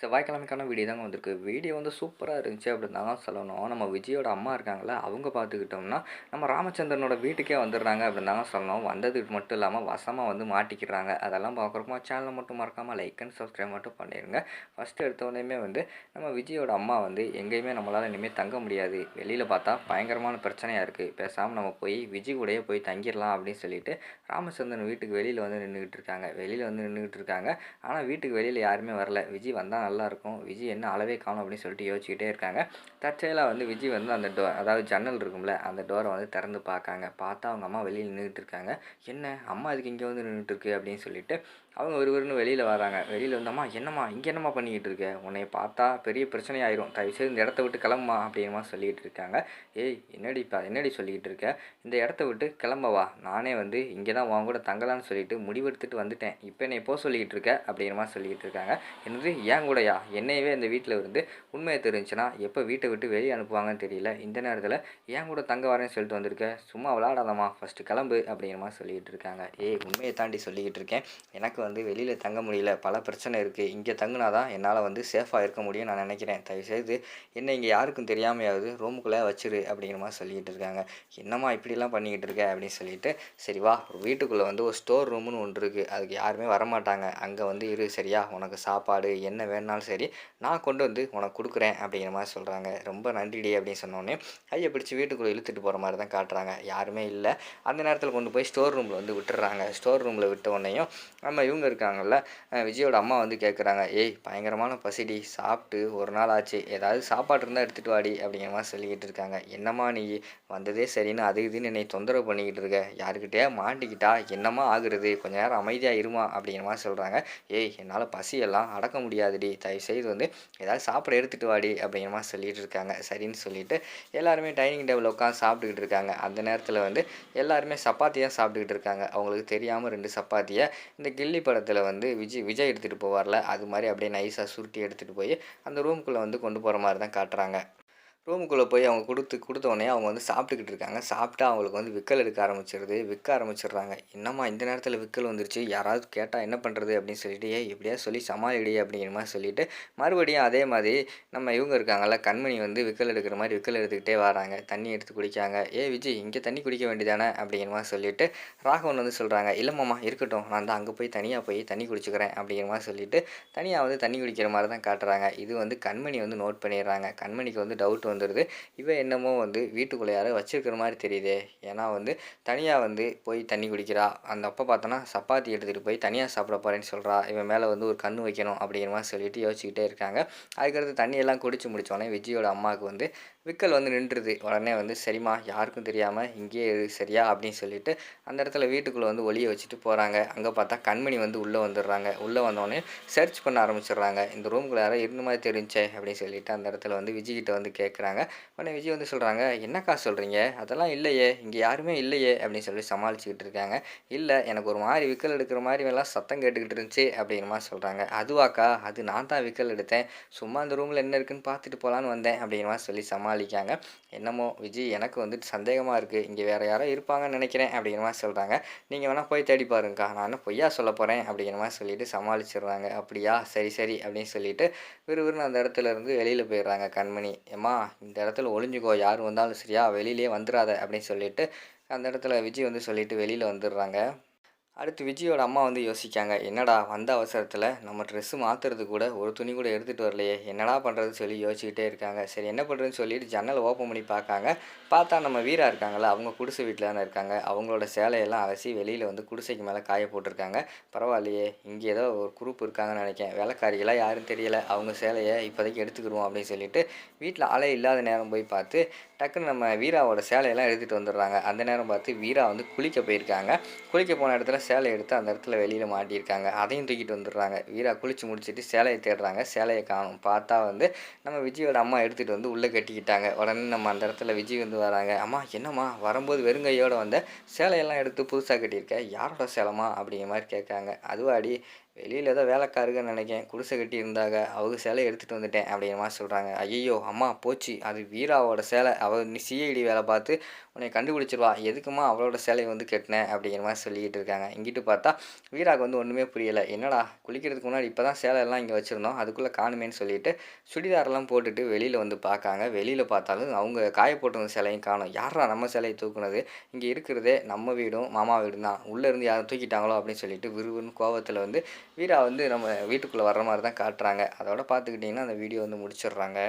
செவ்வாய்க்கிழமைக்கான video தாங்க வந்திருக்கு. Video வந்து சூப்பராக இருந்துச்சு அப்படின்னு தான் சொல்லணும். நம்ம விஜயோட அம்மா இருக்காங்கள அவங்க பார்த்துக்கிட்டோம்னா நம்ம ராமச்சந்திரனோட வீட்டுக்கே வந்துடுறாங்க அப்படின்னு தான் சொல்லணும். வந்ததுக்கு மட்டும் இல்லாமல் வசமாக வந்து மாட்டிக்கிறாங்க. அதெல்லாம் பார்க்குறப்போ சேனலை மட்டும் மறக்காமல் லைக் அண்ட் சப்ஸ்கிரைப் மட்டும் பண்ணிடுங்க ஃபஸ்ட்டு எடுத்தோடனே வந்து நம்ம விஜயோட அம்மா வந்து எங்கேயுமே நம்மளால் இனிமேல் தங்க முடியாது. வெளியில் பார்த்தா பயங்கரமான பிரச்சனையாக இருக்குது பேசாமல் நம்ம போய் விஜய் கூடயே போய் தங்கிடலாம் அப்படின்னு சொல்லிட்டு ராமச்சந்திரன் வீட்டுக்கு வெளியில் வந்து நின்றுக்கிட்டு இருக்காங்க. வெளியில் வந்து நின்றுக்கிட்டு இருக்காங்க. ஆனால் வீட்டுக்கு வெளியில் யாருமே வரல. விஜய் வந்தால் நல்லாயிருக்கும். விஜய் என்ன அளவே காணும் அப்படின்னு சொல்லிட்டு யோசிச்சுக்கிட்டே இருக்காங்க. தற்செயலாக வந்து விஜய் வந்து அந்த டோ அதாவது ஜன்னல் இருக்கும்ல அந்த டோரை வந்து திறந்து பார்க்காங்க. பார்த்தா அவங்க அம்மா வெளியில் நின்றுட்டு இருக்காங்க. என்ன? அம்மா இதுக்கு இங்கே வந்து நின்றுட்டு இருக்கு? அப்படின்னு சொல்லிட்டு அவங்க ஒருவருன்னு வெளியில் வராங்க. வெளியில் வந்தம்மா என்னம்மா? இங்கே என்னம்மா பண்ணிக்கிட்டு இருக்க? உன்னை பார்த்தா பெரிய பிரச்சனை ஆயிரும் தயவுசெய்து இந்த இடத்த விட்டு கிளம்புமா? அப்படின்மா சொல்லிகிட்டு இருக்காங்க. ஏய் என்னடி இப்போ என்னடி சொல்லிக்கிட்டு இருக்க? இந்த இடத்த விட்டு கிளம்பவா நானே வந்து இங்கே தான் உன் கூட தங்கலான்னு சொல்லிட்டு முடிவெடுத்துட்டு வந்துட்டேன். இப்போ என்னை போ சொல்லிக்கிட்டு இருக்க? அப்படின்மா சொல்லிக்கிட்டு இருக்காங்க. என்னது? ஏன் கூட கூடயா? என்னையவே இந்த வீட்டில் இருந்து உண்மையை தெரிஞ்சுன்னா எப்போ வீட்டை விட்டு வெளியே அனுப்புவாங்கன்னு தெரியல. இந்த நேரத்தில் ஏன் கூட தங்க வரேன்னு சொல்லிட்டு வந்திருக்க? சும்மா விளாடாதம்மா ஃபஸ்ட்டு கிளம்பு அப்படிங்கிற சொல்லிக்கிட்டு இருக்காங்க. ஏய் உண்மையை தாண்டி சொல்லிக்கிட்டு இருக்கேன். எனக்கு வந்து வெளியில் தங்க முடியல. பல பிரச்சனை இருக்குது இங்கே தங்குனா தான் என்னால் வந்து சேஃபாக இருக்க முடியும் நான் நினைக்கிறேன். தயவுசெய்து என்ன இங்கே யாருக்கும் தெரியாமையாவது ரூமுக்குள்ளே வச்சிரு அப்படிங்கிற மாதிரி சொல்லிக்கிட்டு இருக்காங்க. என்னம்மா இப்படிலாம் பண்ணிக்கிட்டு இருக்க? அப்படின்னு சொல்லிட்டு சரி வா வீட்டுக்குள்ளே வந்து ஒரு ஸ்டோர் ரூம்னு ஒன்று இருக்குது அதுக்கு யாருமே வரமாட்டாங்க. அங்கே வந்து இரு சரியா? உனக்கு சாப்பாடு என்ன வேணும் வேணுனாலும் சரி நான் கொண்டு வந்து உனக்கு கொடுக்குறேன் அப்படிங்கிற மாதிரி சொல்கிறாங்க ரொம்ப நன்றிடி அப்படின்னு சொன்னோடனே கையை பிடிச்சி வீட்டுக்குள்ளே இழுத்துட்டு போகிற மாதிரி தான் காட்டுறாங்க. யாருமே இல்லை. அந்த நேரத்தில் கொண்டு போய் ஸ்டோர் ரூமில் வந்து விட்டுறாங்க. ஸ்டோர் ரூமில் விட்ட உடனேயும் நம்ம இவங்க இருக்காங்கல்ல விஜயோட அம்மா வந்து கேட்குறாங்க ஏய் பயங்கரமான பசிடி. சாப்பிட்டு ஒரு நாள் ஆச்சு. ஏதாவது சாப்பாடு இருந்தால் எடுத்துகிட்டு வாடி அப்படிங்கிற மாதிரி சொல்லிக்கிட்டு இருக்காங்க. என்னம்மா நீ வந்ததே சரின்னு அது இதுன்னு என்னை தொந்தரவு பண்ணிக்கிட்டு இருக்க? யாருக்கிட்டே மாட்டிக்கிட்டா? என்னம்மா ஆகுறது? கொஞ்ச நேரம் அமைதியாக இருமா அப்படிங்கிற மாதிரி சொல்கிறாங்க ஏய் என்னால் பசியெல்லாம் அடக்க முடியாதுடி. தயவுசெய்து வந்து ஏதாவது சாப்பிட எடுத்துகிட்டு வாடி அப்படிங்கிற மாதிரி சொல்லிட்டு இருக்காங்க. சரின்னு சொல்லிட்டு எல்லாருமே டைனிங் டேபிள் உட்காந்து சாப்பிட்டுக்கிட்டு இருக்காங்க. அந்த நேரத்தில் வந்து எல்லாருமே சப்பாத்தியாக தான் சாப்பிட்டுக்கிட்டு இருக்காங்க. அவங்களுக்கு தெரியாமல் ரெண்டு சப்பாத்தியை இந்த கில்லி படத்தில் வந்து விஜய் விஜய் எடுத்துகிட்டு போவார்ல அது மாதிரி அப்படியே நைஸாக சுருட்டி எடுத்துகிட்டு போய் அந்த ரூம்குள்ளே வந்து கொண்டு போகிற மாதிரி தான் காட்டுறாங்க. ரூமுக்குள்ளே போய் அவங்க கொடுத்து கொடுத்த உடனே அவங்க வந்து சாப்பிட்டுக்கிட்டு இருக்காங்க. சாப்பிட்டா அவங்களுக்கு வந்து விக்கல் எடுக்க ஆரம்பிச்சிருது. விற்க ஆரம்பிச்சிடுறாங்க. என்னம்மா இந்த நேரத்தில் விக்கல் வந்துருச்சு? யாராவது கேட்டால் என்ன பண்ணுறது அப்படின்னு சொல்லிட்டு ஏ எப்படியா சொல்லி சமாளிடி அப்படிங்கிற மாதிரி சொல்லிட்டு மறுபடியும் அதே மாதிரி நம்ம இவங்க இருக்காங்கல்ல கண்மணி வந்து விக்கல் எடுக்கிற மாதிரி விக்கல் எடுத்துக்கிட்டே வராங்க. தண்ணி எடுத்து குடிக்காங்க. ஏ விஜய் இங்கே தண்ணி குடிக்க வேண்டியதானே? அப்படிங்கிற மாதிரி சொல்லிட்டு ராகவன் வந்து சொல்கிறாங்க இல்லைம்மாம்மா இருக்கட்டும். நான் தான் அங்கே போய் தனியாக போய் தண்ணி குடிச்சுக்கிறேன் அப்படிங்கிற மாதிரி சொல்லிட்டு தனியாக வந்து தண்ணி குடிக்கிற மாதிரி தான் காட்டுறாங்க. இது வந்து கண்மணி வந்து நோட் பண்ணிடுறாங்க. கண்மணிக்கு வந்து டவுட் வந்து வந்துடுது இவன் என்னமோ வந்து வீட்டுக்குள்ளே யாரோ வச்சிருக்கிற மாதிரி தெரியுதே. ஏன்னா வந்து தனியாக வந்து போய் தண்ணி குடிக்கிறா. அந்த அப்போ பார்த்தோன்னா சப்பாத்தி எடுத்துகிட்டு போய் தனியாக சாப்பிட போகிறேன்னு சொல்கிறா இவன் மேலே வந்து ஒரு கண்ணு வைக்கணும் அப்படிங்கிற மாதிரி சொல்லிட்டு யோசிச்சுக்கிட்டே இருக்காங்க. அதுக்கடுத்து தண்ணியெல்லாம் குடிச்சு முடித்தோடனே விஜயோட அம்மாவுக்கு வந்து விக்கல் வந்து நின்றுது. உடனே வந்து சரிம்மா யாருக்கும் தெரியாமல் இங்கேயே இரு சரியா? அப்படின்னு சொல்லிட்டு அந்த இடத்துல வீட்டுக்குள்ளே வந்து ஒளியை வச்சுட்டு போகிறாங்க அங்கே பார்த்தா கண்மணி வந்து உள்ளே வந்துடுறாங்க. உள்ளே வந்தோடனே சர்ச் பண்ண ஆரம்பிச்சிடுறாங்க. இந்த ரூம்குள்ளே யாரோ இருந்த மாதிரி தெரிஞ்சே அப்படின்னு சொல்லிட்டு அந்த இடத்துல வந்து விஜய்கிட்ட வந்து கேட்குறாங்க. உடனே விஜய் வந்து சொல்கிறாங்க என்னக்கா சொல்கிறீங்க அதெல்லாம் இல்லையே. இங்கே யாருமே இல்லையே. அப்படின்னு சொல்லி சமாளிச்சுக்கிட்டு இருக்காங்க. இல்லை எனக்கு ஒரு மாதிரி விக்கல் எடுக்கிற மாதிரி எல்லாம் சத்தம் கேட்டுக்கிட்டு இருந்துச்சு. அப்படிங்கிற மாதிரி சொல்கிறாங்க அதுவாக்கா அது நான் தான் விக்கல் எடுத்தேன். சும்மா அந்த ரூமில் என்ன இருக்குன்னு பார்த்துட்டு போகலான்னு வந்தேன். அப்படிங்கிற மாதிரி சொல்லி சமாளிக்காங்க. என்னமோ விஜய் எனக்கு வந்துட்டு சந்தேகமாக இருக்குது இங்கே வேறு யாரோ இருப்பாங்கன்னு நினைக்கிறேன். அப்படிங்கிற மாதிரி சொல்கிறாங்க நீங்கள் வேணால் போய் தேடி பாருங்கக்கா. நான் என்ன பொய்யா சொல்ல போகிறேன் அப்படிங்கிற மாதிரி சொல்லிட்டு சமாளிச்சிடுறாங்க. அப்படியா? சரி சரி. அப்படின்னு சொல்லிட்டு விறுவிறுன்னு அந்த இடத்துல இருந்து வெளியில் போயிடுறாங்க கண்மணி. ஏம்மா இந்த இடத்துல ஒளிஞ்சுக்கோ யார் வந்தாலும் சரியா வெளியிலே வந்துடாத அப்படின்னு சொல்லிட்டு அந்த இடத்துல விஜய் வந்து சொல்லிட்டு வெளியில் வந்துடுறாங்க. அடுத்து விஜயோட அம்மா வந்து யோசிக்காங்க என்னடா வந்த அவசரத்தில் நம்ம ட்ரெஸ்ஸு மாற்றுறது கூட ஒரு துணி கூட எடுத்துகிட்டு வரலையே என்னடா பண்ணுறதுன்னு சொல்லி யோசிச்சுக்கிட்டே இருக்காங்க. சரி என்ன பண்ணுறதுன்னு சொல்லிட்டு ஜன்னல் ஓப்பன் பண்ணி பார்க்காங்க. பார்த்தா நம்ம வீரா இருக்காங்கல்ல அவங்க குடிசை வீட்டில் தானே இருக்காங்க. அவங்களோட சேலையெல்லாம் அலசி வெளியில் வந்து குடிசைக்கு மேலே காய போட்டிருக்காங்க. பரவாயில்லையே இங்கே ஏதோ ஒரு குரூப் இருக்காங்கன்னு நினைக்கிறேன். வேலைக்காரிகளாக யாரும் தெரியலை. அவங்க சேலையை இப்போதைக்கு எடுத்துக்கிடுவோம் அப்படின்னு சொல்லிட்டு வீட்டில் ஆளே இல்லாத நேரம் போய் பார்த்து டக்குன்னு நம்ம வீராவோட சேலையெல்லாம் எடுத்துகிட்டு வந்துடுறாங்க. அந்த நேரம் பார்த்து வீரா வந்து குளிக்க போயிருக்காங்க. குளிக்க போன இடத்துல சேலை எடுத்து அந்த இடத்துல வெளியில் மாட்டியிருக்காங்க. அதையும் தூக்கிட்டு வந்துடுறாங்க. வீரா குளிச்சு முடிச்சிட்டு சேலையை தேடுறாங்க. சேலையை காணும் பார்த்தா வந்து நம்ம விஜயோட அம்மா எடுத்துகிட்டு வந்து உள்ளே கட்டிக்கிட்டாங்க. உடனே நம்ம அந்த இடத்துல விஜய் வந்து வராங்க. அம்மா என்னம்மா? வரும்போது வெறுங்கையோடு வந்த சேலையெல்லாம் எடுத்து புதுசாக கட்டியிருக்க? யாரோட சேலமா அப்படிங்கிற மாதிரி கேட்காங்க அதுவாடி வெளியில் ஏதோ வேலைக்காருங்கன்னு நினைக்கேன். குடிசை கட்டி இருந்தாங்க. அவங்க சேலை எடுத்துகிட்டு வந்துட்டேன் அப்படிங்கிற மாதிரி சொல்கிறாங்க ஐயோ அம்மா போச்சு. அது வீராவோட சேலை. அவள் நீ சிஐடி வேலை பார்த்து உன்னை கண்டுபிடிச்சிருவா. எதுக்குமா அவளோட சேலையை வந்து கட்டினேன் அப்படிங்கிற மாதிரி சொல்லிக்கிட்டு இருக்காங்க. இங்கிட்டு பார்த்தா வீராவுக்கு வந்து ஒன்றுமே புரியலை. என்னடா குளிக்கிறதுக்கு முன்னாடி இப்போ தான் சேலை எல்லாம் இங்கே வச்சுருந்தோம். அதுக்குள்ளே காணுமேன்னு சொல்லிட்டு சுடிதாரெல்லாம் போட்டுட்டு வெளியில் வந்து பார்க்காங்க. வெளியில் பார்த்தாலும் அவங்க காய போட்டிருந்த சேலையும் காணும். யாரா நம்ம சேலையை தூக்குனது? இங்கே இருக்கிறதே நம்ம வீடும் மாமா வீடும் தான் உள்ளே இருந்து யாரும் தூக்கிட்டாங்களோ அப்படின்னு சொல்லிட்டு விறுவிறுன்னு கோவத்தில் வந்து வீரா வந்து நம்ம வீட்டுக்குள்ளே வர்ற மாதிரி தான் காட்டுறாங்க. அதோட பார்த்துக்கிட்டிங்கன்னா அந்த வீடியோ வந்து முடிச்சிடுறாங்க.